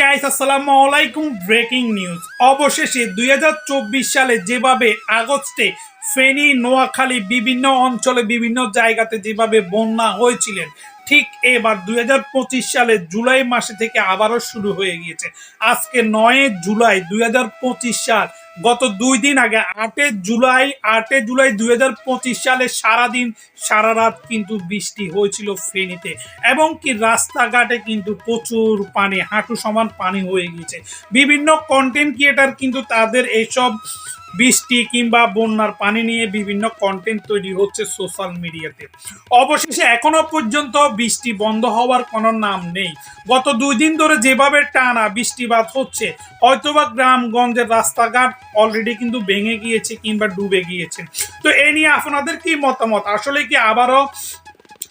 Guys আসসালামু আলাইকুম। Breaking news অবশেষে দুই সালে যেভাবে আগস্টে ফেনী, নোয়াখালী বিভিন্ন অঞ্চলে, বিভিন্ন জায়গাতে যেভাবে বন্যা হয়েছিলেন, ঠিক এবার দুই হাজার পঁচিশ সালে জুলাই মাসে থেকে আবারও শুরু হয়ে গিয়েছে। আজকে নয় জুলাই দুই হাজার পঁচিশ সাল গত দুই দিন আগে, আটে জুলাই আটে জুলাই দু হাজার পঁচিশ সালে সারাদিন সারা রাত কিন্তু বৃষ্টি হয়েছিল ফেনীতে। এবং কি রাস্তাঘাটে কিন্তু প্রচুর পানি, হাঁটু সমান পানি হয়ে গিয়েছে। বিভিন্ন কন্টেন্ট ক্রিয়েটার কিন্তু তাদের এইসব বৃষ্টি কিংবা বন্যার পানি নিয়ে বিভিন্ন কন্টেন্ট তৈরি হচ্ছে সোশ্যাল মিডিয়াতে অবশেষে এখনও পর্যন্ত বৃষ্টি বন্ধ হওয়ার কোনো নাম নেই। গত দুই দিন ধরে যেভাবে টানা বৃষ্টিপাত হচ্ছে, হয়তোবা গ্রামগঞ্জের রাস্তাঘাট অলরেডি কিন্তু ভেঙে গিয়েছে কিংবা ডুবে গিয়েছে। তো এ নিয়ে আপনাদের কি মতামত? আসলে কি আবারও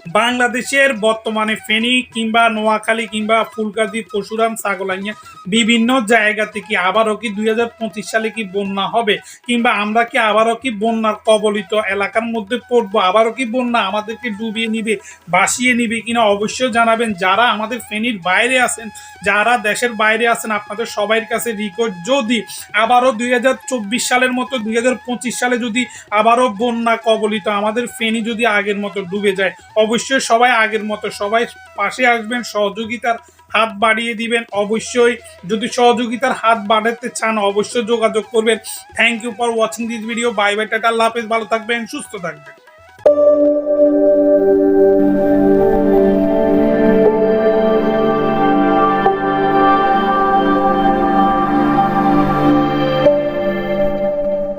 বাংলাদেশের বর্তমানে ফেনী কিংবা নোয়াখালী কিংবা ফুলগাজী, পরশুরাম ছাগলাইয়া বিভিন্ন জায়গা থেকে আবারও কি দুই হাজার পঁচিশ সালে কি বন্যা হবে? কিংবা আমরা কি আবারও কি বন্যার কবলিত এলাকার মধ্যে পড়ব? আবারও কি বন্যা আমাদেরকে ডুবিয়ে নিবে, ভাসিয়ে নিবে কিনা অবশ্যই জানাবেন। যারা আমাদের ফেনীর বাইরে আছেন, যারা দেশের বাইরে আছেন, আপনাদের সবাইয়ের কাছে রিকোয়েস্ট যদি আবারও দুই হাজার চব্বিশ সালের মতো দুই হাজার পঁচিশ সালে যদি আবারও বন্যা কবলিত আমাদের ফেনী যদি আগের মতো ডুবে যায় অবশ্যই সবাই আগের মতো সবাই পাশে আসবেন, সহযোগিতার হাত বাড়িয়ে দিবেন। অবশ্যই যদি সহযোগিতার হাত বাড়াতে চান, অবশ্যই যোগাযোগ করবেন। Thank you for watching this video bye bye tata, আল্লাহ হাফেজ, ভালো থাকবেন, সুস্থ থাকবেন।